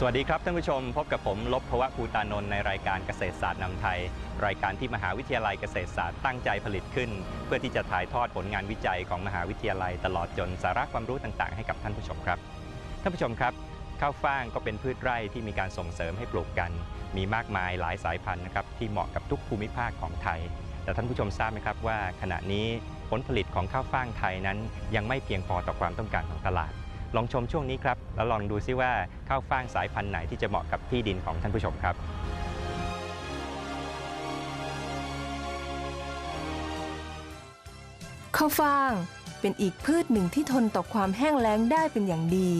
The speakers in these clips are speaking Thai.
สวัสดีครับท่านผู้ชมพบกับผมลบภวะภูตานนท์ในรายการเกษตรศาสตร์นำไทย รายการที่มหาวิทยาลัยเกษตรศาสตร์ตั้งใจผลิตขึ้น เพื่อที่จะถ่ายทอดผลงานวิจัยของมหาวิทยาลัย ตลอดจนสาระความรู้ต่างๆ ให้กับท่านผู้ชมครับ ท่านผู้ชมครับ ข้าวฟ่างก็เป็นพืชไร่ที่มีการส่งเสริมให้ปลูกกัน มีมากมายหลายสายพันธุ์นะครับที่เหมาะกับทุกภูมิภาคของไทย แต่ท่านผู้ชมทราบไหมครับว่า ขณะนี้ผลผลิตของข้าวฟ่างไทยนั้น ยังไม่เพียงพอต่อความต้องการของตลาด ลองชมช่วงนี้ครับ แล้วลองดูซิว่าข้าวฟ่างสายพันธุ์ไหนที่จะเหมาะกับที่ดินของท่านผู้ชมครับ ข้าวฟ่างเป็นอีกพืชหนึ่งที่ทนต่อความแห้งแล้งได้เป็นอย่างดี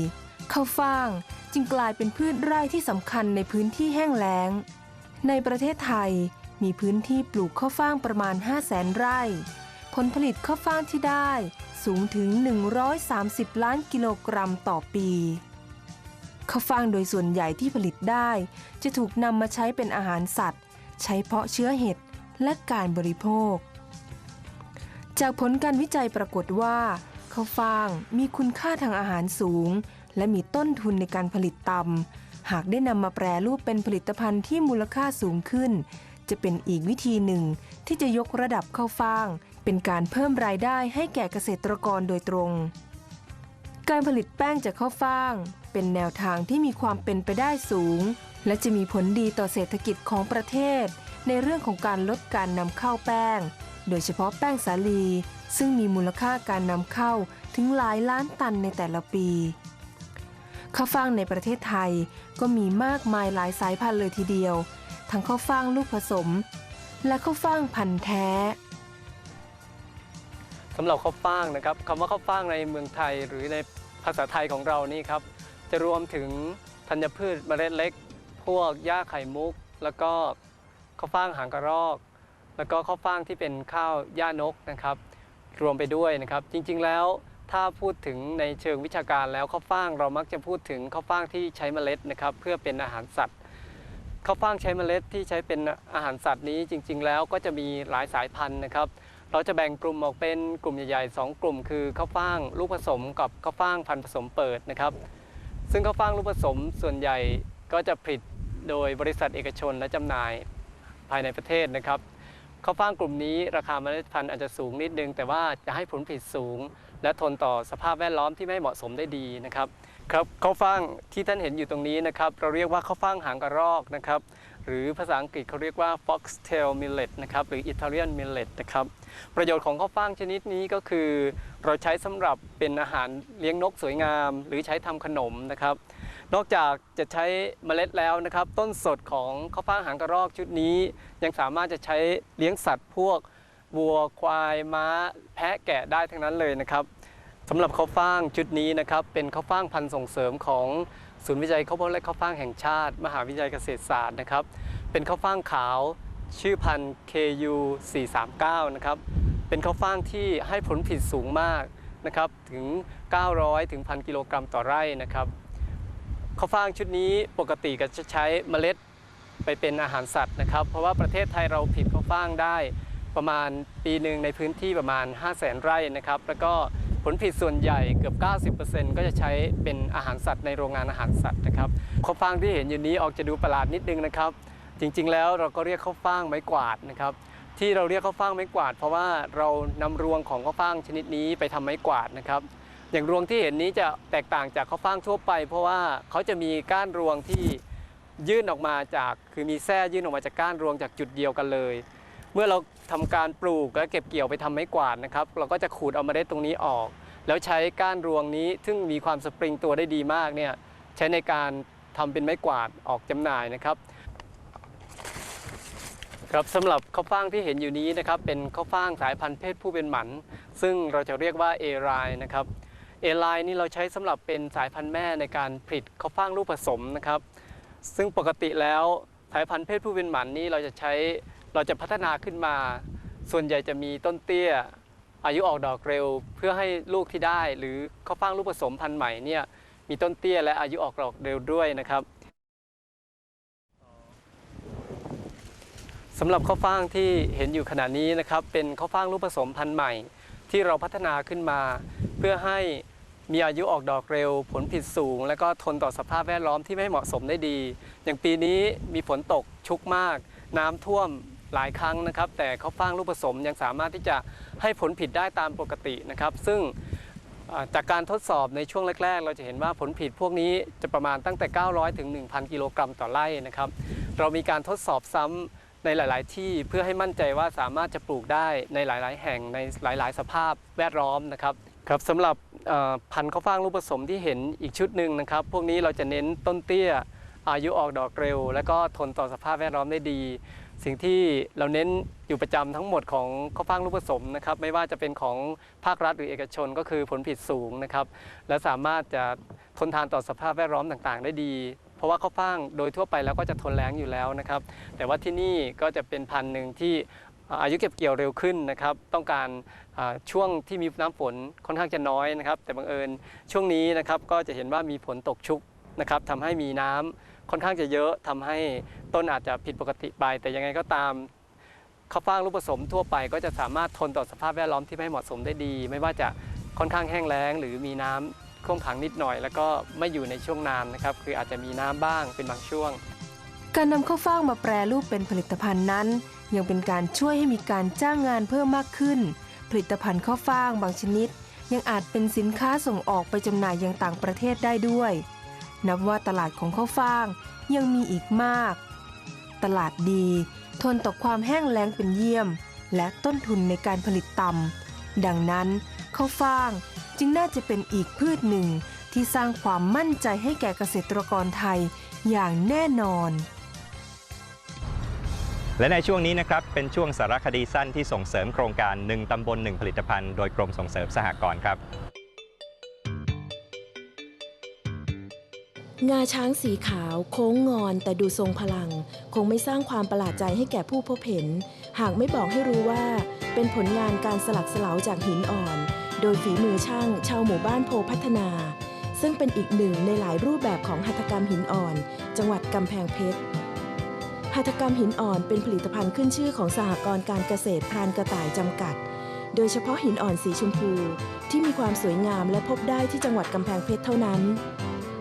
ข้าวฟ่างจึงกลายเป็นพืชไร่ที่สำคัญในพื้นที่แห้งแล้ง ในประเทศไทยมีพื้นที่ปลูกข้าวฟ่างประมาณ 5 0 0แสนไร่ ผลผลิตข้าวฟ่างที่ได้ สูงถึง 130 ล้านกิโลกรัมต่อปีข้าวฟ่างโดยส่วนใหญ่ที่ผลิตได้ จะถูกนำมาใช้เป็นอาหารสัตว์ ใช้เพาะเชื้อเห็ดและการบริโภค จากผลการวิจัยปรากฏว่าข้าวฟ่างมีคุณค่าทางอาหารสูง และมีต้นทุนในการผลิตต่ำหากได้นำมาแปรรูปเป็นผลิตภัณฑ์ที่มูลค่าสูงขึ้น จะเป็นอีกวิธีหนึ่งที่จะยกระดับข้าวฟ่าง เป็นการเพิ่มรายได้ให้แก่เกษตรกรโดยตรง การผลิตแป้งจากข้าวฟ่าง เป็นแนวทางที่มีความเป็นไปได้สูง และจะมีผลดีต่อเศรษฐกิจของประเทศ ในเรื่องของการลดการนำเข้าแป้ง โดยเฉพาะแป้งสาลี ซึ่งมีมูลค่าการนำเข้าถึงหลายล้านตันในแต่ละปีข้าวฟ่างในประเทศไทยก็มีมากมายหลายสายพันธุ์เลยทีเดียว ทั้งข้าวฟ่างลูกผสม และข้าวฟ่างพันธุ์แท้ สำหรับข้าวฟ่างนะครับคำว่าข้าวฟ่างในเมืองไทยหรือในภาษาไทยของเรานี่ครับจะรวมถึงธัญพืชเมล็ดเล็ก พวกหญ้าไข่มุก แล้วก็ข้าวฟ่างหางกระรอก แล้วก็ข้าวฟ่างที่เป็นข้าวหญ้านกนะครับ รวมไปด้วยนะครับ จริงๆแล้วถ้าพูดถึงในเชิงวิชาการแล้วข้าวฟ่างเรามักจะพูดถึงข้าวฟ่างที่ใช้เมล็ดนะครับ เพื่อเป็นอาหารสัตว์ข้าวฟ่างใช้เมล็ดที่ใช้เป็นอาหารสัตว์นี้จริง ๆ แล้วก็จะมีหลายสายพันธุ์นะครับ เราจะแบ่งกลุ่มออกเป็นกลุ่มใหญ่ๆ 2 กลุ่ม คือข้าวฟ่างลูกผสมกับข้าวฟ่างพันธุ์ผสมเปิดนะครับ ซึ่งข้าวฟ่างลูกผสมส่วนใหญ่ก็จะผลิตโดยบริษัทเอกชนและจำหน่ายภายในประเทศนะครับข้าวฟ่างกลุ่มนี้ราคาเมล็ดพันธุ์อาจจะสูงนิดนึง แต่ว่าจะให้ผลผลิตสูง และทนต่อสภาพแวดล้อมที่ไม่เหมาะสมได้ดีนะครับครับข้าวฟ่างที่ท่านเห็นอยู่ตรงนี้นะครับ เราเรียกว่าข้าวฟ่างหางกระรอกนะครับ หรือภาษาอังกฤษเขาเรียกว่า foxtail millet นะครับหรือ Italian millet นะครับประโยชน์ของข้าวฟ่างชนิดนี้ก็คือ เราใช้สำหรับเป็นอาหารเลี้ยงนกสวยงาม หรือใช้ทำขนมนะครับ นอกจากจะใช้เมล็ดแล้วนะครับ ต้นสดของข้าวฟ่างหางกระรอกชุดนี้ ยังสามารถจะใช้เลี้ยงสัตว์พวกวัวควายม้า แพะแกะได้ทั้งนั้นเลยนะครับสำหรับข้าวฟ่างชุดนี้นะครับเป็นข้าวฟ่างพันธุ์ส่งเสริมของ ศูนย์วิจัยข้าวโพดและข้าวฟ่างแห่งชาติ มหาวิทยาลัยเกษตรศาสตร์นะครับ เป็นข้าวฟ่างขาวชื่อพันธุ์ KU 439นะครับ เป็นข้าวฟ่างที่ให้ผลผลิตสูงมากนะครับถึง 900ถึง1,000 กิโลกรัมต่อไร่นะครับข้าวฟ่างชุดนี้ปกติก็จะใช้เมล็ดไปเป็นอาหารสัตว์นะครับ เพราะว่าประเทศไทยเราผลิตข้าวฟ่างได้ประมาณปีหนึ่งในพื้นที่ประมาณ 5 0 0แสนไร่นะครับ แล้วก็ ผลผลิตส่วนใหญ่เกือบ 90%ก็จะใช้เป็นอาหารสัตว์ในโรงงานอาหารสัตว์นะครับข้าวฟ่างที่เห็นอยู่นี้ออกจะดูประหลาดนิดนึงนะครับ จริง ๆ แล้วเราก็เรียกข้าวฟ่างไม้กวาดนะครับที่เราเรียกข้าวฟ่างไม้กวาด เพราะว่าเรานำรวงของข้าวฟ่างชนิดนี้ไปทำไม้กวาดนะครับ อย่างรวงที่เห็นนี้จะแตกต่างจากข้าวฟ่างทั่วไป เพราะว่าเขาจะมีก้านรวงที่ยื่นออกมาจากคือมีแส้ยื่นออกมาจากก้านรวงจากจุดเดียวกันเลย เมื่อเราทำการปลูกและเก็บเกี่ยวไปทำไม้กวาดนะครับ เราก็จะขูดเอาเมล็ดตรงนี้ออก แล้วใช้ก้านรวงนี้ซึ่งมีความสปริงตัวได้ดีมากเนี่ยใช้ในการทำเป็นไม้กวาดออกจำหน่ายนะครับครับสำหรับข้าวฟ่างที่เห็นอยู่นี้นะครับเป็นข้าวฟ่างสายพันธุ์เพศผู้เป็นหมัน ซึ่งเราจะเรียกว่าเอไรนะครับเอไรนี่เราใช้สำหรับเป็นสายพันธุ์แม่ในการผลิตข้าวฟ่างลูกผสมนะครับ ซึ่งปกติแล้วสายพันธุ์เพศผู้เป็นหมันนี่เราจะใช้เราจะพัฒนาขึ้นมา ส่วนใหญ่จะมีต้นเตี้ย อายุออกดอกเร็วเพื่อให้ลูกที่ได้ หรือข้าวฟ่างลูกผสมพันธุ์ใหม่เนี่ยมีต้นเตี้ยและอายุออกดอกเร็วด้วยนะครับสำหรับข้าวฟ่างที่เห็นอยู่ขณะนี้นะครับเป็นข้าวฟ่างลูกผสมพันธุ์ใหม่ ที่เราพัฒนาขึ้นมา เพื่อให้มีอายุออกดอกเร็ว ผลผลิตสูง และก็ทนต่อสภาพแวดล้อมที่ไม่เหมาะสมได้ดี อย่างปีนี้มีฝนตกชุกมาก น้ำท่วมหลายครั้งนะครับ แต่ข้าวฟ่างลูกผสมยังสามารถที่จะ ให้ผลผลิตได้ตามปกตินะครับ ซึ่งจากการทดสอบในช่วงแรก ๆ เราจะเห็นว่าผลผลิตพวกนี้จะประมาณตั้งแต่ 900 ถึง 1,000 กิโลกรัมต่อไร่นะครับ เรามีการทดสอบซ้ำในหลาย ๆ ที่เพื่อให้มั่นใจว่าสามารถจะปลูกได้ในหลาย ๆ แห่งในหลาย ๆ สภาพแวดล้อมนะครับครับสำหรับพันธุ์ข้าวฟ่างลูกผสมที่เห็นอีกชุดหนึ่งนะครับ พวกนี้เราจะเน้นต้นเตี้ย อายุออกดอกเร็ว และก็ทนต่อสภาพแวดล้อมได้ดี สิ่งที่เราเน้นอยู่ประจำทั้งหมดของข้าวฟ่างลูกผสมนะครับไม่ว่าจะเป็นของภาครัฐหรือเอกชนก็คือผลผลิตสูงนะครับและสามารถจะทนทานต่อสภาพแวดล้อมต่างๆ ได้ดี เพราะว่าข้าวฟ่างโดยทั่วไปแล้วก็จะทนแล้งอยู่แล้วนะครับแต่ว่าที่นี่ก็จะเป็นพันธุ์หนึ่งที่อายุเก็บเกี่ยวเร็วขึ้นนะครับ ต้องการช่วงที่มีน้ำฝนค่อนข้างจะน้อยนะครับ แต่บังเอิญช่วงนี้นะครับก็จะเห็นว่ามีฝนตกชุกนะครับทำให้มีน้ำ ค่อนข้างจะเยอะทำให้ต้นอาจจะผิดปกติไป แต่ยังไงก็ตามข้าวฟ่างลูกผสมทั่วไป ก็จะสามารถทนต่อสภาพแวดล้อมที่ไม่เหมาะสมได้ดี ไม่ว่าจะค่อนข้างแห้งแล้ง หรือมีน้ำท่วมขังนิดหน่อย แล้วก็ไม่อยู่ในช่วงนานนะครับคืออาจจะมีน้ำบ้างเป็นบางช่วง การนำข้าวฟ่างมาแปรรูปเป็นผลิตภัณฑ์นั้น ยังเป็นการช่วยให้มีการจ้างงานเพิ่มมากขึ้น ผลิตภัณฑ์ข้าวฟ่างบางชนิด ยังอาจเป็นสินค้าส่งออกไปจำหน่ายยังต่างประเทศได้ด้วย นับว่าตลาดของข้าวฟ่างยังมีอีกมาก ตลาดดีทนต่อความแห้งแล้งเป็นเยี่ยม และต้นทุนในการผลิตต่ำดังนั้นข้าวฟ่างจึงน่าจะเป็นอีกพืชหนึ่งที่สร้างความมั่นใจให้แก่เกษตรกรไทยอย่างแน่นอน และในช่วงนี้นะครับเป็นช่วงสารคดีสั้นที่ส่งเสริมโครงการ 1 ตำบล 1 ผลิตภัณฑ์ โดยกรมส่งเสริมสหกรณ์ครับ งาช้างสีขาว โค้งงอนแต่ดูทรงพลัง คงไม่สร้างความประหลาดใจให้แก่ผู้พบเห็น หากไม่บอกให้รู้ว่า เป็นผลงานการสลักสลาวจากหินอ่อน โดยฝีมือช่างชาวหมู่บ้านโพพัฒนา ซึ่งเป็นอีกหนึ่งในหลายรูปแบบของหัตถกรรมหินอ่อน จังหวัดกำแพงเพชรหัตถกรรมหินอ่อนเป็นผลิตภัณฑ์ขึ้นชื่อของสหกรณ์การเกษตรพรานกระต่ายจำกัด โดยเฉพาะหินอ่อนสีชมพู ที่มีความสวยงามและพบได้ที่จังหวัดกำแพงเพชรเท่านั้น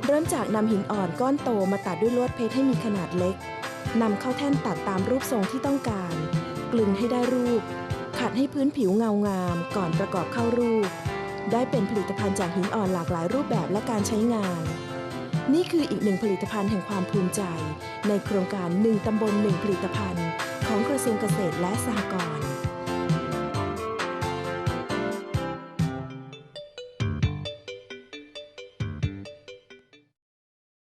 เริ่มจากนำหินอ่อนก้อนโตมาตัดด้วยลวดเพชรให้มีขนาดเล็กนำเข้าแท่นตัดตามรูปทรงที่ต้องการ กลึงให้ได้รูป ขัดให้พื้นผิวเงางามก่อนประกอบเข้ารูป ได้เป็นผลิตภัณฑ์จากหินอ่อนหลากหลายรูปแบบและการใช้งาน นี่คืออีกหนึ่งผลิตภัณฑ์แห่งความภูมิใจ ในโครงการ 1 ตำบล 1 ผลิตภัณฑ์ ของกระทรวงเกษตรและสหกรณ์